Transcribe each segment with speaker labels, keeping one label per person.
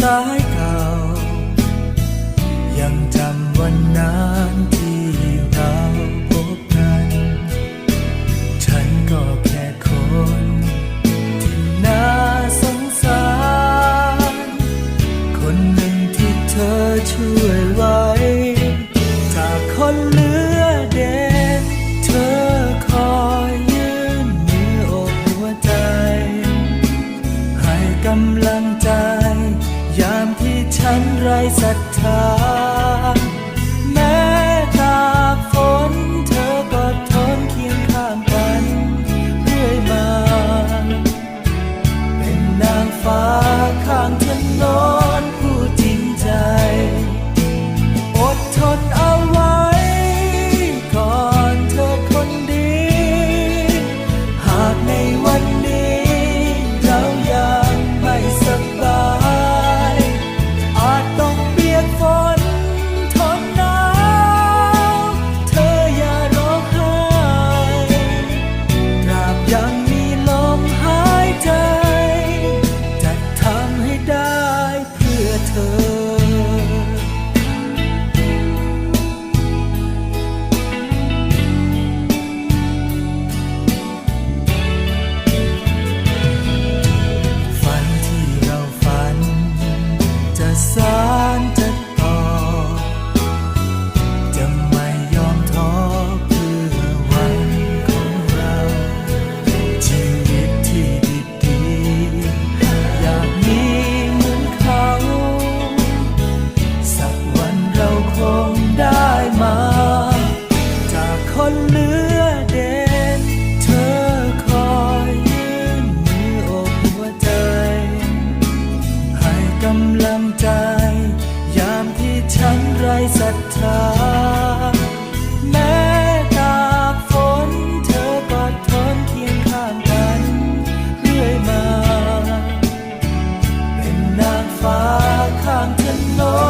Speaker 1: side ฟ้าข้างถนน to know.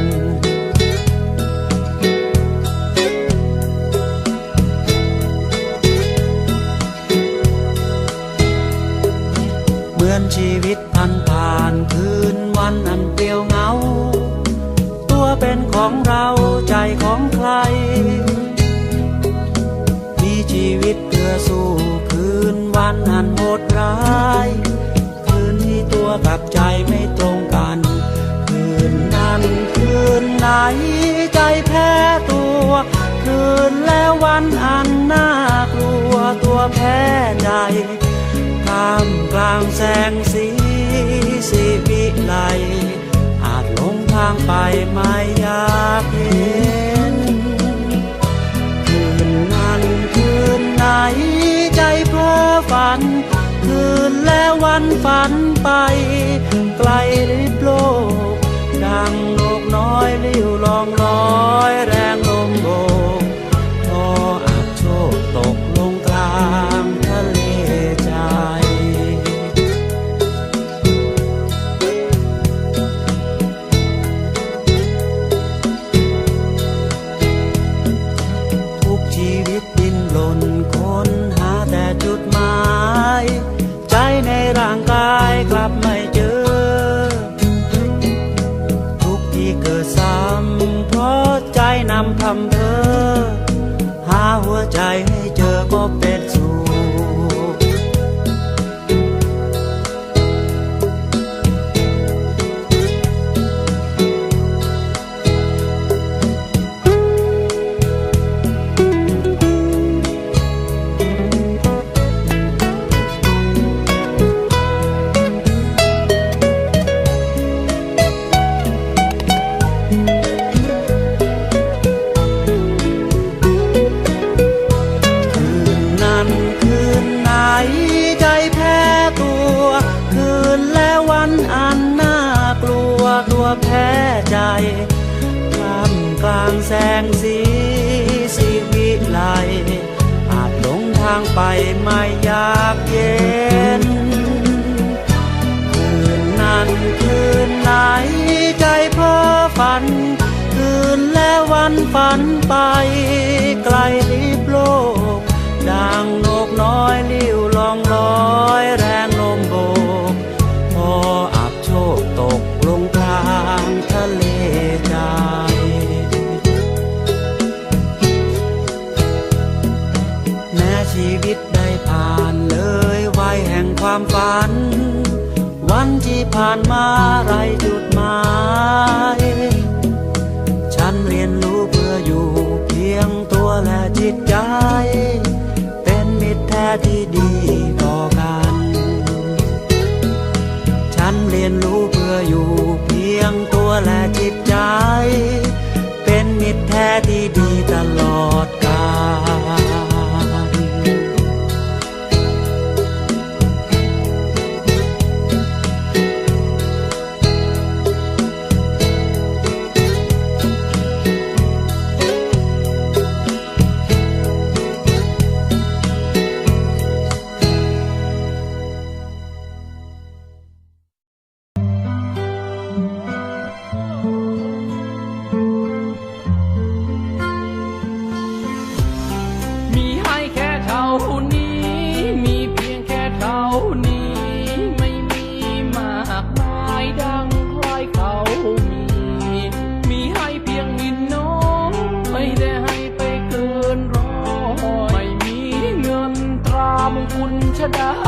Speaker 2: แพ้ใจท่ามกลางแสงสีสีวิไลอาจหลงทางไปไม่อยากเห็นคืนนั้นคืนไหนใจเพ้อฝัน คืนและวันฝันไป ไกลริบโลก ดังนกน้อยลิ้วลองลอยแรง ไปไม่อยากเย็น คืนนั้นคืนไหนใจเพ้อฝัน คืนและวันฝันไป ไกลลิบโลก ดังนกน้อยลิ้วลองลอยแรงลมโบกพออับโชคตก ความฝัน วันที่ผ่านมาไรจุดหมาย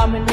Speaker 2: coming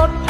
Speaker 2: on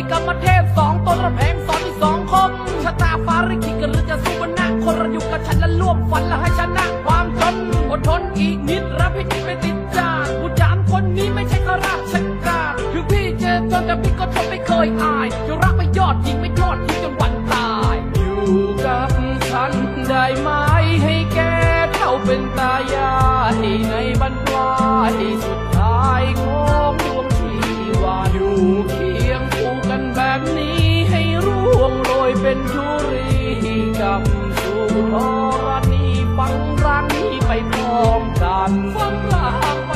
Speaker 2: ีกรรม
Speaker 3: เทพสองตนระแพงสอนที่สองคมชะตาฟ้าริขิตกันหรือจะสู้บนหน้าคนระยู่กับฉันและร่วมฝันและให้ชนะความจนอดทนอีกนิดรับพิจิตไปตี กับสุธรณีฟังรักนี้ไปพร้อมกันฟังรักไป